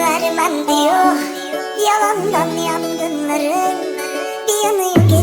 vermem diyor. Yalandan yangınların bir yanıyor